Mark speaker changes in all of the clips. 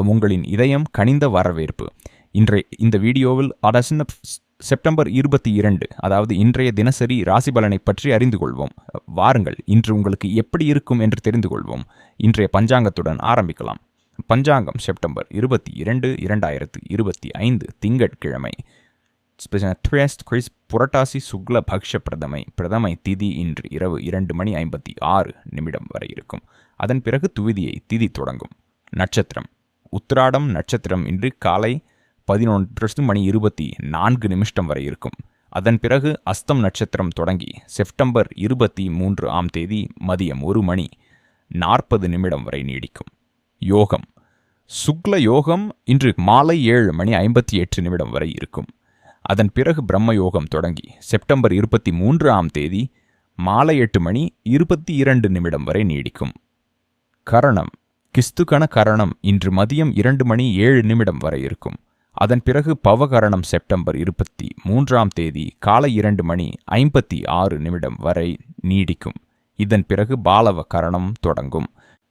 Speaker 1: உங்களின் இதயம் கனிந்த வரவேற்பு. இன்றைய இந்த வீடியோவில் அரசின செப்டம்பர் இருபத்தி இரண்டு அதாவது இன்றைய தினசரி ராசி பலனை பற்றி அறிந்து கொள்வோம். வாருங்கள் இன்று உங்களுக்கு எப்படி இருக்கும் என்று தெரிந்து கொள்வோம். இன்றைய பஞ்சாங்கத்துடன் ஆரம்பிக்கலாம். பஞ்சாங்கம் செப்டம்பர் இருபத்தி இரண்டு இரண்டாயிரத்து இருபத்தி ஐந்து திங்கட்கிழமை. கிறிஸ் புரட்டாசி சுக்ல பக்ஷ பிரதமை பிரதமை திதி இன்று இரவு இரண்டு மணி ஐம்பத்தி ஆறு நிமிடம் வரை இருக்கும். அதன் பிறகு துவிதியை திதி தொடங்கும். நட்சத்திரம். உத்திராடம் நட்சத்திரம் இன்று காலை பதினொன்று மணி இருபத்தி நான்கு நிமிஷம் வரை இருக்கும். அதன் பிறகு அஸ்தம் நட்சத்திரம் தொடங்கி செப்டம்பர் இருபத்தி மூன்று ஆம் தேதி மதியம் ஒரு மணி நாற்பது நிமிடம் வரை நீடிக்கும். யோகம். சுக்ல யோகம் இன்று மாலை ஏழு மணி ஐம்பத்தி எட்டு நிமிடம் வரை இருக்கும். அதன் பிறகு பிரம்ம யோகம் தொடங்கி செப்டம்பர் இருபத்தி மூன்று ஆம் தேதி மாலை எட்டு மணி இருபத்தி இரண்டு நிமிடம் வரை நீடிக்கும். கரணம். கிஸ்துகண கரணம் இன்று மதியம் இரண்டு மணி ஏழு நிமிடம் வரை இருக்கும். அதன் பிறகு பவகரணம் செப்டம்பர் இருபத்தி மூன்றாம் தேதி காலை இரண்டு மணி ஐம்பத்தி ஆறு நிமிடம் வரை நீடிக்கும். இதன் பிறகு பாலவ கரணம் தொடங்கும்.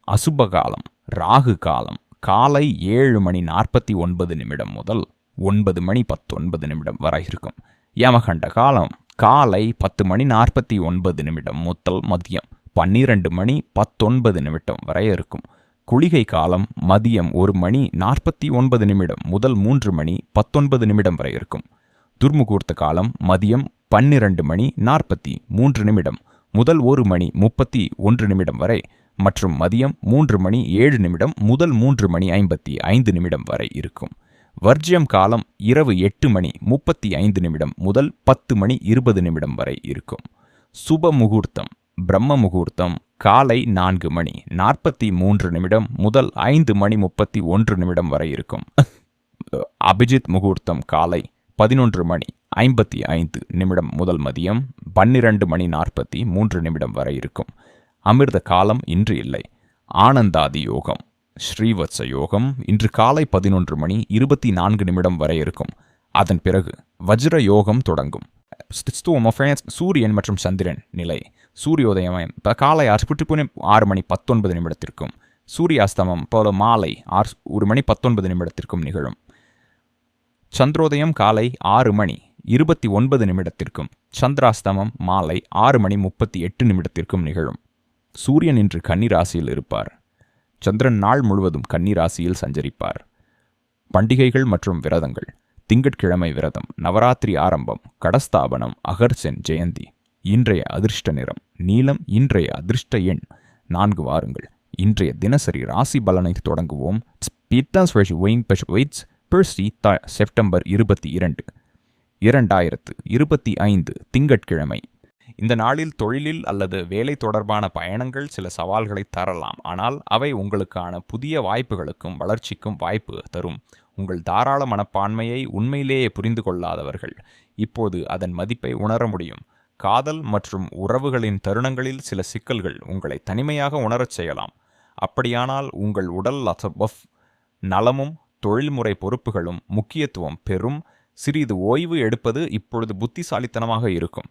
Speaker 1: அசுப காலம் ராகு காலம் காலை ஏழு மணி நாற்பத்தி ஒன்பது நிமிடம் முதல் ஒன்பது மணி பத்தொன்பது நிமிடம் வரை இருக்கும். யமகண்ட காலம் காலை பத்து மணி நாற்பத்தி ஒன்பது நிமிடம் முதல் மதியம் பன்னிரண்டு மணி பத்தொன்பது நிமிடம் வரை இருக்கும். குளிகை காலம் மதியம் ஒரு மணி நாற்பத்தி ஒன்பது நிமிடம் முதல் மூன்று மணி பத்தொன்பது நிமிடம் வரை இருக்கும். துர்முகூர்த்த காலம் மதியம் பன்னிரண்டு மணி நாற்பத்தி மூன்று நிமிடம் முதல் ஒரு மணி முப்பத்தி ஒன்று நிமிடம் வரை மற்றும் மதியம் மூன்று மணி ஏழு நிமிடம் முதல் மூன்று மணி ஐம்பத்தி ஐந்து நிமிடம் வரை இருக்கும். வர்ஜியம் காலம் இரவு எட்டு மணி முப்பத்தி ஐந்து நிமிடம் முதல் பத்து மணி இருபது நிமிடம் வரை இருக்கும். சுப முகூர்த்தம் பிரம்ம முகூர்த்தம் காலை நான்கு மணி நாற்பத்தி மூன்று நிமிடம் முதல் ஐந்து மணி முப்பத்தி ஒன்று நிமிடம் வரை இருக்கும். அபிஜித் முகூர்த்தம் காலை பதினொன்று மணி ஐம்பத்தி ஐந்து நிமிடம் முதல் மதியம் பன்னிரண்டு மணி நாற்பத்தி மூன்று நிமிடம் வரை இருக்கும். அமிர்த காலம் இன்று இல்லை. ஆனந்தாதி யோகம் ஸ்ரீவத்ச யோகம் இன்று காலை பதினொன்று மணி இருபத்தி நான்கு நிமிடம் வரை இருக்கும். அதன் பிறகு வஜ்ர யோகம் தொடங்கும். சூரியன் மற்றும் சந்திரன் நிலை. சூரியோதயம் காலை ஆறு ஆறு மணி பத்தொன்பது நிமிடத்திற்கும். சூரியாஸ்தமம் போல மாலை ஆறு ஒரு மணி பத்தொன்பது நிமிடத்திற்கும் நிகழும். சந்திரோதயம் காலை ஆறு மணி இருபத்தி ஒன்பது நிமிடத்திற்கும். சந்திராஸ்தமம் மாலை ஆறு மணி முப்பத்தி எட்டு நிமிடத்திற்கும் நிகழும். சூரியன் இன்று கன்னிராசியில் இருப்பார். சந்திரன் நாள் முழுவதும் கன்னிராசியில் சஞ்சரிப்பார். பண்டிகைகள் மற்றும் விரதங்கள். திங்கட்கிழமை விரதம். நவராத்திரி ஆரம்பம். கடஸ்தாபனம். அகர்சென் ஜெயந்தி. இன்றைய அதிர்ஷ்ட நிறம். நீலம் இன்றைய அதிர்ஷ்ட எண். நான்கு வாருங்கள். இன்றைய தினசரி ராசி பலனை தொடங்குவோம். செப்டம்பர் இருபத்தி இரண்டு. இரண்டாயிரத்து இருபத்தி ஐந்து திங்கட்கிழமை. இந்த நாளில் தொழிலில் அல்லது வேலை தொடர்பான பயணங்கள் சில சவால்களை தரலாம். ஆனால் அவை உங்களுக்கான புதிய வாய்ப்புகளுக்கும் வளர்ச்சிக்கும் வாய்ப்பு தரும். உங்கள் தாராள மனப்பான்மையை உண்மையிலேயே புரிந்து கொள்ளாதவர்கள். இப்போது அதன் மதிப்பை உணர முடியும். காதல் மற்றும் உறவுகளின் தருணங்களில் சில சிக்கல்கள் உங்களை தனிமையாக உணரச் செய்யலாம். அப்படியானால் உங்கள் உடல் அசபஃப் நலமும் தொழில்முறை பொறுப்புகளும் முக்கியத்துவம் பெறும். சிறிது ஓய்வு எடுப்பது இப்பொழுது புத்திசாலித்தனமாக இருக்கும்.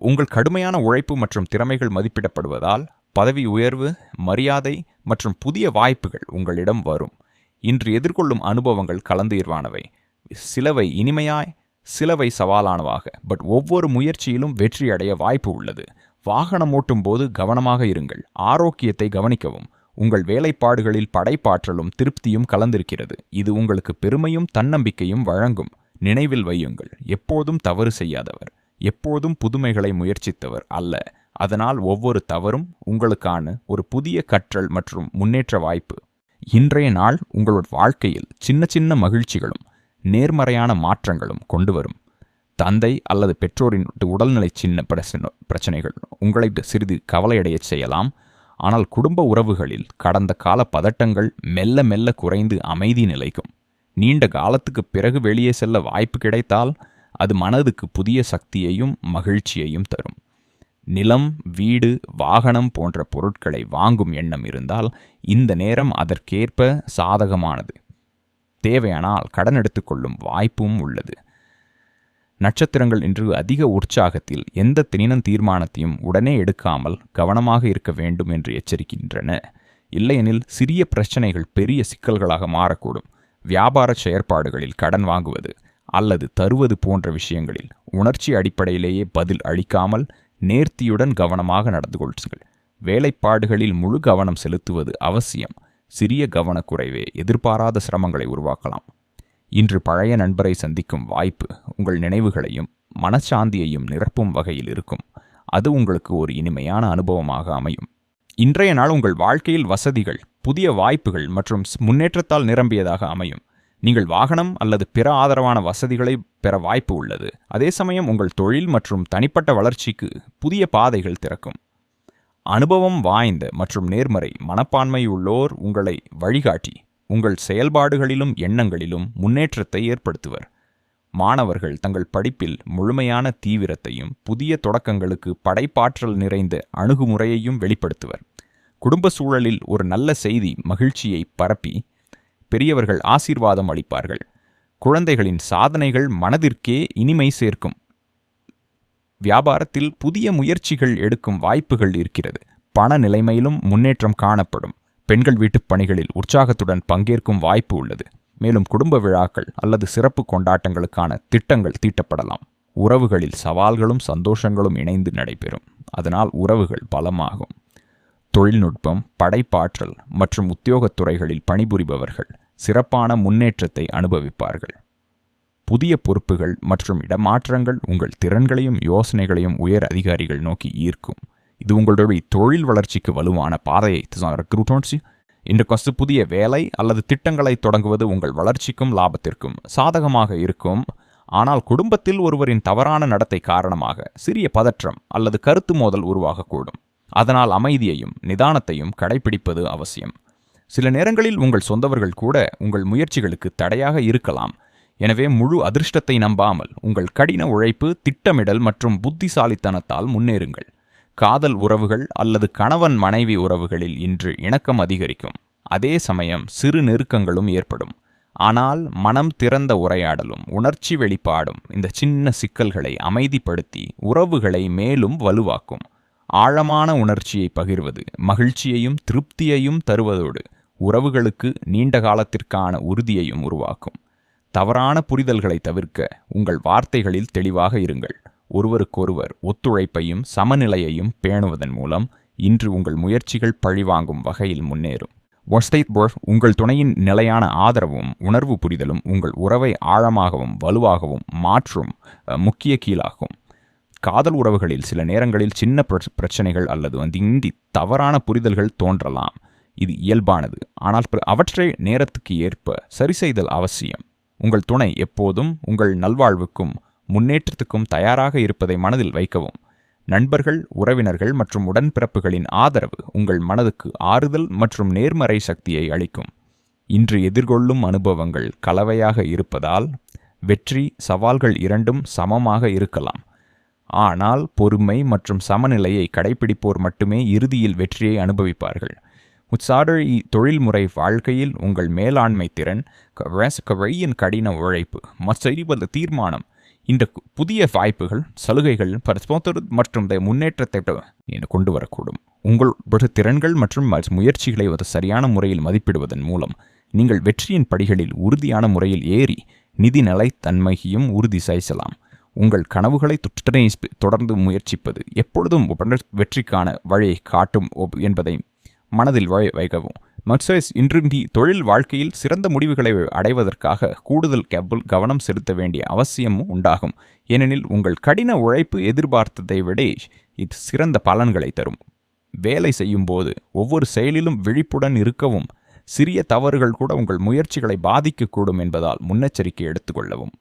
Speaker 1: உங்கள் கடுமையான உழைப்பு மற்றும் திறமைகள் மதிப்பிடப்படுவதால் பதவி உயர்வு மரியாதை மற்றும் புதிய வாய்ப்புகள் உங்களிடம் வரும். இன்று எதிர்கொள்ளும் அனுபவங்கள் கலந்தீர்வானவை. சிலவை இனிமையாய் சிலவை சவாலானவாக. பட் ஒவ்வொரு முயற்சியிலும் வெற்றி அடைய வாய்ப்பு உள்ளது. வாகனம் ஓட்டும் போது கவனமாக இருங்கள். ஆரோக்கியத்தை கவனிக்கவும். உங்கள் வேலைப்பாடுகளில் படைப்பாற்றலும் திருப்தியும் கலந்திருக்கிறது. இது உங்களுக்கு பெருமையும் தன்னம்பிக்கையும் வழங்கும். நினைவில் வையுங்கள். எப்போதும் தவறு செய்யாதவர். எப்போதும் புதுமைகளை முயற்சித்தவர் அல்ல. அதனால் ஒவ்வொரு தவறும் உங்களுக்கான ஒரு புதிய கற்றல் மற்றும் முன்னேற்ற வாய்ப்பு. இன்றைய நாள் உங்களோட வாழ்க்கையில் சின்ன சின்ன மகிழ்ச்சிகளும் நேர்மறையான மாற்றங்களும் கொண்டு வரும் தந்தை அல்லது பெற்றோரின் உடல்நிலை சின்ன பிரச்சனைகள் உங்களை சிறிது கவலையடையச் செய்யலாம். ஆனால் குடும்ப உறவுகளில் கடந்த கால பதட்டங்கள் மெல்ல மெல்ல குறைந்து அமைதி நிலைக்கும். நீண்ட காலத்துக்கு பிறகு வெளியே செல்ல வாய்ப்பு கிடைத்தால் அது மனதுக்கு புதிய சக்தியையும் மகிழ்ச்சியையும் தரும். நிலம் வீடு வாகனம் போன்ற பொருட்களை வாங்கும் எண்ணம் இருந்தால் இந்த நேரம் அதற்கேற்ப சாதகமானது. தேவையானால் கடன் எடுத்துக்கொள்ளும் வாய்ப்பும் உள்ளது. நட்சத்திரங்கள் இன்று அதிக உற்சாகத்தில் எந்த தினினம் தீர்மானத்தையும் உடனே எடுக்காமல் கவனமாக இருக்க வேண்டும் என்று எச்சரிக்கின்றன. இல்லையெனில் சிறிய பிரச்சனைகள் பெரிய சிக்கல்களாக மாறக்கூடும். வியாபார செயற்பாடுகளில் கடன் வாங்குவது அல்லது தருவது போன்ற விஷயங்களில் உணர்ச்சி அடிப்படையிலேயே பதில் அளிக்காமல் நேர்த்தியுடன் கவனமாக நடந்து கொள்ளுங்கள். வேலைப்பாடுகளில் முழு கவனம் செலுத்துவது அவசியம். சிறிய கவனக்குறைவே எதிர்பாராத சிரமங்களை உருவாக்கலாம். இன்று பழைய நண்பரை சந்திக்கும் வாய்ப்பு உங்கள் நினைவுகளையும் மனச்சாந்தியையும் நிரப்பும் வகையில் இருக்கும். அது உங்களுக்கு ஒரு இனிமையான அனுபவமாக அமையும். இன்றைய நாள் உங்கள் வாழ்க்கையில் வசதிகள் புதிய வாய்ப்புகள் மற்றும் முன்னேற்றத்தால் நிரம்பியதாக அமையும். நீங்கள் வாகனம் அல்லது பிற ஆதரவான வசதிகளை பெற வாய்ப்பு உள்ளது. அதே சமயம் உங்கள் தொழில் மற்றும் தனிப்பட்ட வளர்ச்சிக்கு புதிய பாதைகள் திறக்கும். அனுபவம் வாய்ந்த மற்றும் நேர்மறை மனப்பான்மையுள்ளோர் உங்களை வழிகாட்டி உங்கள் செயல்பாடுகளிலும் எண்ணங்களிலும் முன்னேற்றத்தை ஏற்படுத்துவர். மாணவர்கள் தங்கள் படிப்பில் முழுமையான தீவிரத்தையும் புதிய தொடக்கங்களுக்கு படைப்பாற்றல் நிறைந்த அணுகுமுறையையும் வெளிப்படுத்துவர். குடும்ப சூழலில் ஒரு நல்ல செய்தி மகிழ்ச்சியை பரப்பி பெரியவர்கள் ஆசீர்வாதம் அளிப்பார்கள். குழந்தைகளின் சாதனைகள் மனதிற்கே இனிமை சேர்க்கும். வியாபாரத்தில் புதிய முயற்சிகள் எடுக்கும் வாய்ப்புகள் இருக்கிறது. பண நிலைமையிலும் முன்னேற்றம் காணப்படும். பெண்கள் வீட்டுப் பணிகளில் உற்சாகத்துடன் பங்கேற்கும் வாய்ப்பு உள்ளது. மேலும் குடும்ப விழாக்கள் அல்லது சிறப்பு கொண்டாட்டங்களுக்கான திட்டங்கள் தீட்டப்படலாம். உறவுகளில் சவால்களும் சந்தோஷங்களும் இணைந்து நடைபெறும். அதனால் உறவுகள் பலமாகும். தொழில்நுட்பம் படைப்பாற்றல் மற்றும் உத்தியோகத் துறைகளில் பணிபுரிபவர்கள் சிறப்பான முன்னேற்றத்தை அனுபவிப்பார்கள். புதிய பொறுப்புகள் மற்றும் இடமாற்றங்கள் உங்கள் திறன்களையும் யோசனைகளையும் உயர் அதிகாரிகள் நோக்கி ஈர்க்கும். இது உங்களுடைய தொழில் வளர்ச்சிக்கு வலுவான பாதையை இன்று கொசு புதிய வேலை அல்லது திட்டங்களை தொடங்குவது உங்கள் வளர்ச்சிக்கும் லாபத்திற்கும் சாதகமாக இருக்கும். ஆனால் குடும்பத்தில் ஒருவரின் தவறான நடத்தை காரணமாக சிறிய பதற்றம் அல்லது கருத்து மோதல் உருவாகக்கூடும். அதனால் அமைதியையும் நிதானத்தையும் கடைபிடிப்பது அவசியம். சில நேரங்களில் உங்கள் சொந்தவர்கள் கூட உங்கள் முயற்சிகளுக்கு தடையாக இருக்கலாம். எனவே முழு அதிர்ஷ்டத்தை நம்பாமல் உங்கள் கடின உழைப்பு திட்டமிடல் மற்றும் புத்திசாலித்தனத்தால் முன்னேறுங்கள். காதல் உறவுகள் அல்லது கணவன் மனைவி உறவுகளில் இன்று இணக்கம் அதிகரிக்கும். அதே சமயம் சிறு நெருக்கங்களும் ஏற்படும். ஆனால் மனம் திறந்த உரையாடலும் உணர்ச்சி வெளிப்பாடும் இந்த சின்ன சிக்கல்களை அமைதிப்படுத்தி உறவுகளை மேலும் வலுவாக்கும். ஆழமான உணர்ச்சியை பகிர்வது மகிழ்ச்சியையும் திருப்தியையும் தருவதோடு உறவுகளுக்கு நீண்ட காலத்திற்கான உறுதியையும் உருவாக்கும். தவறான புரிதல்களை தவிர்க்க உங்கள் வார்த்தைகளில் தெளிவாக இருங்கள். ஒருவருக்கொருவர் ஒத்துழைப்பையும் சமநிலையையும் பேணுவதன் மூலம் இன்று உங்கள் முயற்சிகள் பழிவாங்கும் வகையில் முன்னேறும். ஒஸ்தைத் உங்கள் துணையின் நிலையான ஆதரவும் உணர்வு புரிதலும் உங்கள் உறவை ஆழமாகவும் வலுவாகவும் மாற்றும் முக்கிய கீழாகும். காதல் உறவுகளில் சில நேரங்களில் சின்ன பிரச்சனைகள் அல்லது வந்து இந்தி தவறான புரிதல்கள் தோன்றலாம். இது இயல்பானது. ஆனால் அவற்றை நேரத்துக்கு ஏற்ப சரி செய்தல் அவசியம். உங்கள் துணை எப்போதும் உங்கள் நல்வாழ்வுக்கும் முன்னேற்றத்துக்கும் தயாராக இருப்பதை மனதில் வைக்கவும். நண்பர்கள் உறவினர்கள் மற்றும் உடன்பிறப்புகளின் ஆதரவு உங்கள் மனதுக்கு ஆறுதல் மற்றும் நேர்மறை சக்தியை அளிக்கும். இன்று எதிர்கொள்ளும் அனுபவங்கள் கலவையாக இருப்பதால் வெற்றி சவால்கள் இரண்டும் சமமாக இருக்கலாம். ஆனால் பொறுமை மற்றும் சமநிலையை கடைபிடிப்போர் மட்டுமே இறுதியில் வெற்றியை அனுபவிப்பார்கள். உச்சாடழி தொழில்முறை வாழ்க்கையில் உங்கள் மேலாண்மை திறன் கவையின் கடின உழைப்பு மற்ற தீர்மானம் இந்த புதிய வாய்ப்புகள் சலுகைகள் மற்றும் முன்னேற்றத்தை கொண்டு வரக்கூடும். உங்கள் திறன்கள் மற்றும் முயற்சிகளை ஒரு சரியான முறையில் மதிப்பிடுவதன் மூலம் நீங்கள் வெற்றியின் படிகளில் உறுதியான முறையில் ஏறி நிதி நிலைத்தன்மையையும் உறுதி செய்யலாம். உங்கள் கனவுகளை தொடர்ந்து முயற்சிப்பது எப்பொழுதும் வெற்றிக்கான வழியை காட்டும் என்பதை மனதில் வைக்கவும். மக்சைஸ் இன்றின்றி தொழில் வாழ்க்கையில் சிறந்த முடிவுகளை அடைவதற்காக கூடுதல் கேபிள் கவனம் செலுத்த வேண்டிய அவசியமும் உண்டாகும். ஏனெனில் உங்கள் கடின உழைப்பு எதிர்பார்த்ததை விட இது சிறந்த பலன்களை தரும். வேலை செய்யும்போது ஒவ்வொரு செயலிலும் விழிப்புடன் இருக்கவும் சிறிய தவறுகள் கூட உங்கள் முயற்சிகளை பாதிக்கக்கூடும் என்பதால் முன்னெச்சரிக்கை எடுத்துக்கொள்ளவும்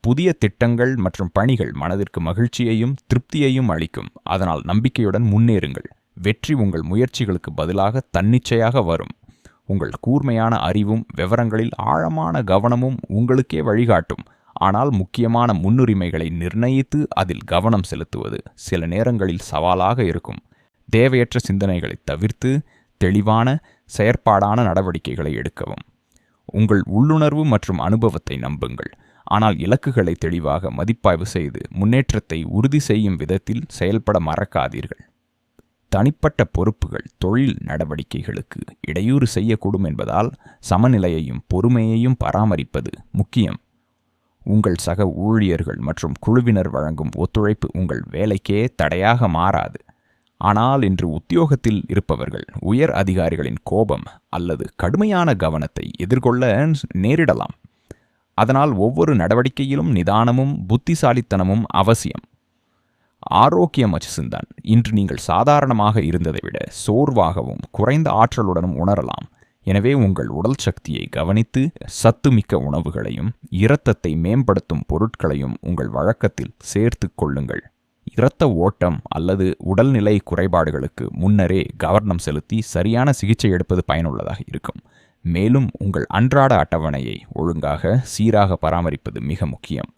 Speaker 1: புதிய திட்டங்கள் மற்றும் பணிகள் மனதிற்கு மகிழ்ச்சியையும் திருப்தியையும் அளிக்கும். அதனால் நம்பிக்கையுடன் முன்னேறுங்கள். வெற்றி உங்கள் முயற்சிகளுக்கு பதிலாக தன்னிச்சையாக வரும். உங்கள் கூர்மையான அறிவும் விவரங்களில் ஆழமான கவனமும் உங்களுக்கே வழிகாட்டும். ஆனால் முக்கியமான முன்னுரிமைகளை நிர்ணயித்து அதில் கவனம் செலுத்துவது சில நேரங்களில் சவாலாக இருக்கும். தேவையற்ற சிந்தனைகளை தவிர்த்து தெளிவான செயற்பாடான நடவடிக்கைகளை எடுக்கவும். உங்கள் உள்ளுணர்வு மற்றும் அனுபவத்தை நம்புங்கள். ஆனால் இலக்குகளை தெளிவாக மதிப்பாய்வு செய்து முன்னேற்றத்தை உறுதி செய்யும் விதத்தில் செயல்பட மறக்காதீர்கள். தனிப்பட்ட பொறுப்புகள் தொழில் நடவடிக்கைகளுக்கு இடையூறு செய்யக்கூடும் என்பதால் சமநிலையையும் பொறுமையையும் பராமரிப்பது முக்கியம். உங்கள் சக ஊழியர்கள் மற்றும் குழுவினர் வழங்கும் ஒத்துழைப்பு உங்கள் வேலைக்கே தடையாக மாறாது. ஆனால் இன்று உத்தியோகத்தில் இருப்பவர்கள் உயர் அதிகாரிகளின் கோபம் அல்லது கடுமையான கவனத்தை எதிர்கொள்ள நேரிடலாம். அதனால் ஒவ்வொரு நடவடிக்கையிலும் நிதானமும் புத்திசாலித்தனமும் அவசியம். ஆரோக்கியம் அச்சுசிந்தான் இன்று நீங்கள் சாதாரணமாக இருந்ததை விட சோர்வாகவும் குறைந்த ஆற்றலுடனும் உணரலாம். எனவே உங்கள் உடல் சக்தியை கவனித்து சத்துமிக்க உணவுகளையும் இரத்தத்தை மேம்படுத்தும் பொருட்களையும் உங்கள் வழக்கத்தில் சேர்த்து கொள்ளுங்கள். இரத்த ஓட்டம் அல்லது உடல்நிலை குறைபாடுகளுக்கு முன்னரே கவனம் செலுத்தி சரியான சிகிச்சை எடுப்பது பயனுள்ளதாக இருக்கும். மேலும் உங்கள் அன்றாட அட்டவணையை ஒழுங்காக சீராக பராமரிப்பது மிக முக்கியம்.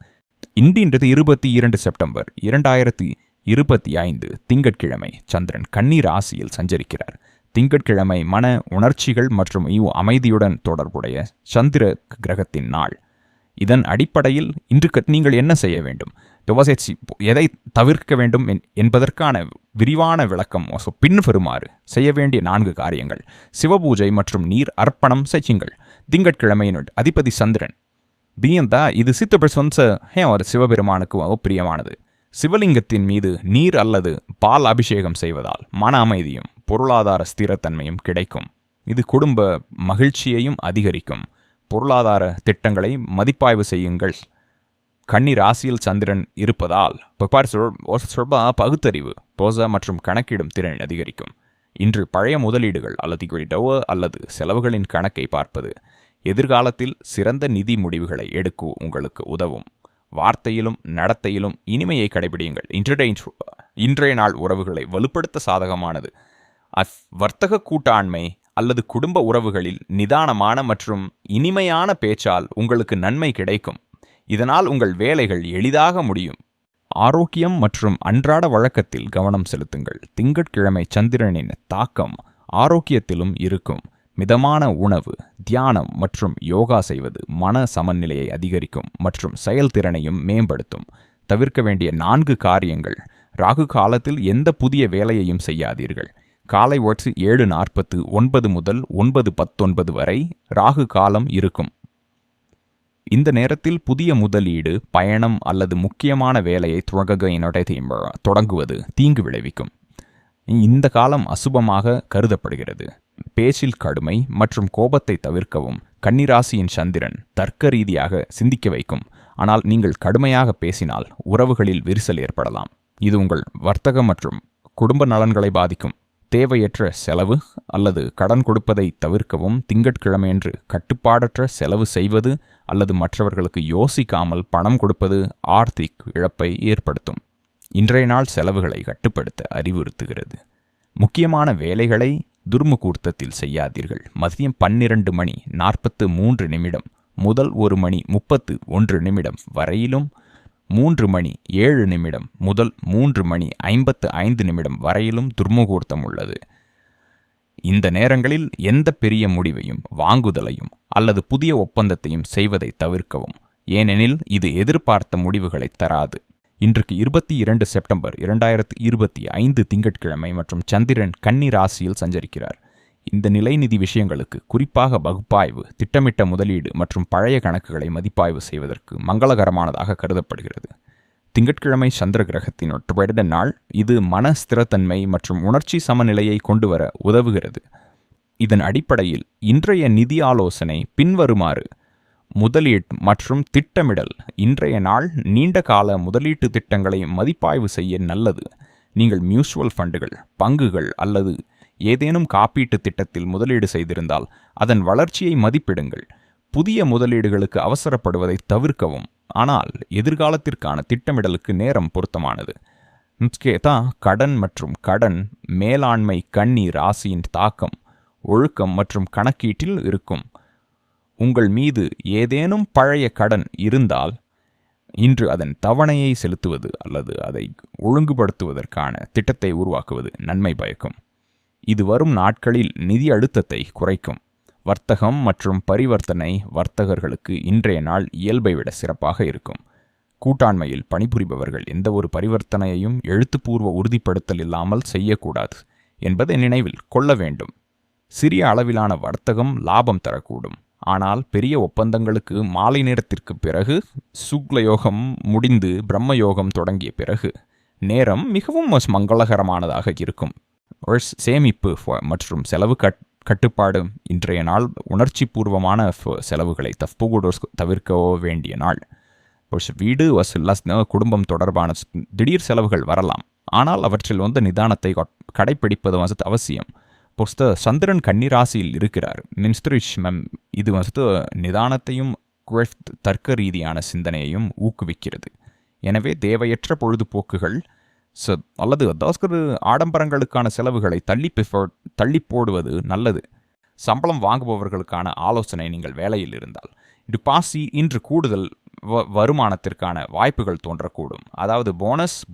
Speaker 1: இன்றின்றது இருபத்தி இரண்டு செப்டம்பர் இரண்டாயிரத்தி இருபத்தி ஐந்து திங்கட்கிழமை சந்திரன் கண்ணீர் ராசியில் சஞ்சரிக்கிறார். திங்கட்கிழமை மன உணர்ச்சிகள் மற்றும் இவ் அமைதியுடன் தொடர்புடைய சந்திர கிரகத்தின் நாள். இதன் அடிப்படையில் இன்று நீங்கள் என்ன செய்ய வேண்டும்? துவசேச்சி எதை தவிர்க்க வேண்டும் என்பதற்கான விரிவான விளக்கம் பின்வருமாறு செய்ய வேண்டிய நான்கு காரியங்கள். சிவபூஜை மற்றும் நீர் அர்ப்பணம் செய்யுங்கள். திங்கட்கிழமையின் அதிபதி சந்திரன் பியந்தா இது சித்த சொன்ச ஹே ஒரு சிவபெருமானுக்கு பிரியமானது. சிவலிங்கத்தின் மீது நீர் அல்லது பால் அபிஷேகம் செய்வதால் மன அமைதியும் பொருளாதார ஸ்திரத்தன்மையும் கிடைக்கும். இது குடும்ப மகிழ்ச்சியையும் அதிகரிக்கும். பொருளாதார திட்டங்களை மதிப்பாய்வு செய்யுங்கள். கன்னி ராசியில் சந்திரன் இருப்பதால் சொல்பா பகுத்தறிவு போச மற்றும் கணக்கிடும் திறன் அதிகரிக்கும். இன்று பழைய முதலீடுகள் அல்லது அல்லது செலவுகளின் கணக்கை பார்ப்பது எதிர்காலத்தில் சிறந்த நிதி முடிவுகளை எடுக்க உங்களுக்கு உதவும். வார்த்தையிலும் நடத்தையிலும் இனிமையை கடைபிடியுங்கள். இன்றைய இன்றைய நாள் உறவுகளை வலுப்படுத்த சாதகமானது. அஃப் வர்த்தக கூட்டாண்மை அல்லது குடும்ப உறவுகளில் நிதானமான மற்றும் இனிமையான பேச்சால் உங்களுக்கு நன்மை கிடைக்கும். இதனால் உங்கள் வேலைகள் எளிதாக முடியும். ஆரோக்கியம் மற்றும் அன்றாட வழக்கத்தில் கவனம் செலுத்துங்கள். திங்கட்கிழமை சந்திரனின் தாக்கம் ஆரோக்கியத்திலும் இருக்கும். மிதமான உணவு தியானம் மற்றும் யோகா செய்வது மன சமநிலையை அதிகரிக்கும் மற்றும் செயல்திறனையும் மேம்படுத்தும். தவிர்க்க வேண்டிய நான்கு காரியங்கள். ராகு காலத்தில் எந்த புதிய வேலையையும் செய்யாதீர்கள். காலை ஒற்று ஏழு நாற்பத்து ஒன்பது முதல் ஒன்பது பத்தொன்பது வரை ராகு காலம் இருக்கும். இந்த நேரத்தில் புதிய முதலீடு பயணம் அல்லது முக்கியமான வேலையை தொடங்குவது தீங்கு விளைவிக்கும். இந்த காலம் அசுபமாக கருதப்படுகிறது. பேச்சில் கடுமை மற்றும் கோபத்தை தவிர்க்கவும் கன்னிராசியின் சந்திரன் தர்க்க ரீதியாக சிந்திக்க வைக்கும். ஆனால் நீங்கள் கடுமையாக பேசினால் உறவுகளில் விரிசல் ஏற்படலாம். இது உங்கள் வர்த்தக மற்றும் குடும்ப நலன்களை பாதிக்கும். தேவையற்ற செலவு அல்லது கடன் கொடுப்பதை தவிர்க்கவும் திங்கட்கிழமையன்று கட்டுப்பாடற்ற செலவு செய்வது அல்லது மற்றவர்களுக்கு யோசிக்காமல் பணம் கொடுப்பது ஆர்த்திக் இழப்பை ஏற்படுத்தும். இன்றைய நாள் செலவுகளை கட்டுப்படுத்த அறிவுறுத்துகிறது. முக்கியமான வேலைகளை துர்முகூர்த்தத்தில் செய்யாதீர்கள். மதியம் பன்னிரண்டு மணி நாற்பத்து மூன்று நிமிடம் முதல் ஒரு மணி முப்பத்து ஒன்று நிமிடம் வரையிலும் மூன்று மணி ஏழு நிமிடம் முதல் மூன்று மணி ஐம்பத்து ஐந்து நிமிடம் வரையிலும் துர்முகூர்த்தம் உள்ளது. இந்த நேரங்களில் எந்த பெரிய முடிவையும் வாங்குதலையும் அல்லது புதிய ஒப்பந்தத்தையும் செய்வதை தவிர்க்கவும். ஏனெனில் இது எதிர்பார்த்த முடிவுகளை தராது. இன்றைக்கு இருபத்தி இரண்டு செப்டம்பர் இரண்டாயிரத்தி இருபத்தி ஐந்து திங்கட்கிழமை மற்றும் சந்திரன் கன்னி ராசியில் சஞ்சரிக்கிறார். இந்த நிலைநிதி விஷயங்களுக்கு குறிப்பாக பகுப்பாய்வு திட்டமிட்ட முதலீடு மற்றும் பழைய கணக்குகளை மதிப்பாய்வு செய்வதற்கு மங்களகரமானதாக கருதப்படுகிறது. திங்கட்கிழமை சந்திர கிரகத்தின் ஒற்றுபடுட நாள் இது மன ஸ்திரத்தன்மை மற்றும் உணர்ச்சி சமநிலையை கொண்டு வர உதவுகிறது. இதன் அடிப்படையில் இன்றைய நிதி ஆலோசனை பின்வருமாறு முதலீடு மற்றும் திட்டமிடல். இன்றைய நாள் நீண்ட கால முதலீட்டு திட்டங்களை மதிப்பாய்வு செய்ய நல்லது. நீங்கள் மியூச்சுவல் ஃபண்டுகள் பங்குகள் அல்லது ஏதேனும் காப்பீட்டு திட்டத்தில் முதலீடு செய்திருந்தால் அதன் வளர்ச்சியை மதிப்பிடுங்கள். புதிய முதலீடுகளுக்கு அவசரப்படுவதை தவிர்க்கவும். ஆனால் எதிர்காலத்திற்கான திட்டமிடலுக்கு நேரம் பொருத்தமானது. முக்கியதா கடன் மற்றும் கடன் மேலாண்மை கண்ணீர் ராசியின் தாக்கம் ஒழுக்கம் மற்றும் கணக்கீட்டில் இருக்கும். உங்கள் மீது ஏதேனும் பழைய கடன் இருந்தால் இன்று அதன் தவணையை செலுத்துவது அல்லது அதை ஒழுங்குபடுத்துவதற்கான திட்டத்தை உருவாக்குவது நன்மை பயக்கும். இது வரும் நாட்களில் நிதி அழுத்தத்தை குறைக்கும். வர்த்தகம் மற்றும் பரிவர்த்தனை வர்த்தகர்களுக்கு இன்றைய நாள் இயல்பை விட சிறப்பாக இருக்கும். கூட்டாண்மையில் பணிபுரிபவர்கள் எந்த ஒரு பரிவர்த்தனையையும் எழுத்துப்பூர்வ உறுதிப்படுத்தல் இல்லாமல் செய்யக்கூடாது என்பதை நினைவில் கொள்ள வேண்டும். சிறிய அளவிலான வர்த்தகம் லாபம் தரக்கூடும். ஆனால் பெரிய ஒப்பந்தங்களுக்கு மாலை நேரத்திற்கு பிறகு சுக்லயோகம் முடிந்து பிரம்மயோகம் தொடங்கிய பிறகு நேரம் மிகவும் மங்களகரமானதாக இருக்கும். ஒரு சேமிப்பு மற்றும் செலவு கட் கட்டுப்பாடு இன்றைய நாள் உணர்ச்சி பூர்வமான செலவுகளை தப்புகூட தவிர்க்கவோ வேண்டிய நாள். ஒரு வீடு வசூல் குடும்பம் தொடர்பான திடீர் செலவுகள் வரலாம். ஆனால் அவற்றில் வந்து நிதானத்தை கடைப்பிடிப்பது வந்து அவசியம். பொஸ்த சந்திரன் கன்னிராசியில் இருக்கிறார். மின்ஸ்திரிஷ் மேம் இது வந்து நிதானத்தையும் குவெஃப்த் தர்க்க ரீதியான சிந்தனையையும் ஊக்குவிக்கிறது. எனவே தேவையற்ற பொழுதுபோக்குகள் ச- அல்லது அதாவது ஆடம்பரங்களுக்கான செலவுகளை தள்ளி தள்ளி போடுவது நல்லது. சம்பளம் வாங்குபவர்களுக்கான ஆலோசனை நீங்கள் வேலையில் இருந்தால். இது பாசி இன்று கூடுதல் வ- வருமானத்திற்கான வாய்ப்புகள் தோன்றக்கூடும். அதாவது போனஸ்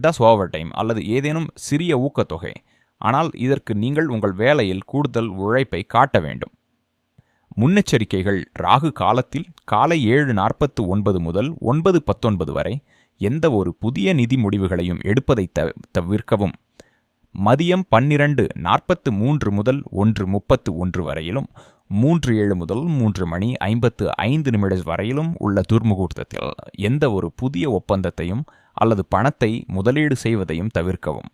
Speaker 1: டஸ் ஓவர் டைம் அல்லது ஏதேனும் சிறிய ஊக்கத்தொகை. ஆனால் இதற்கு நீங்கள் உங்கள் வேலையில் கூடுதல் உழைப்பை காட்ட வேண்டும். முன்னெச்சரிக்கைகள் ராகு காலத்தில் காலை ஏழு நாற்பத்து ஒன்பது முதல் ஒன்பது பத்தொன்பது வரை எந்த ஒரு புதிய நிதி முடிவுகளையும் எடுப்பதை தவிர்க்கவும். மதியம் பன்னிரண்டு நாற்பத்து மூன்று முதல் ஒன்று முப்பத்து ஒன்று வரையிலும் மூன்று ஏழு முதல் மூன்று மணி ஐம்பத்து ஐந்து நிமிடம் வரையிலும் உள்ள துர்முகூர்த்தத்தில் எந்த ஒரு புதிய ஒப்பந்தத்தையும் அல்லது பணத்தை முதலீடு செய்வதையும் தவிர்க்கவும்.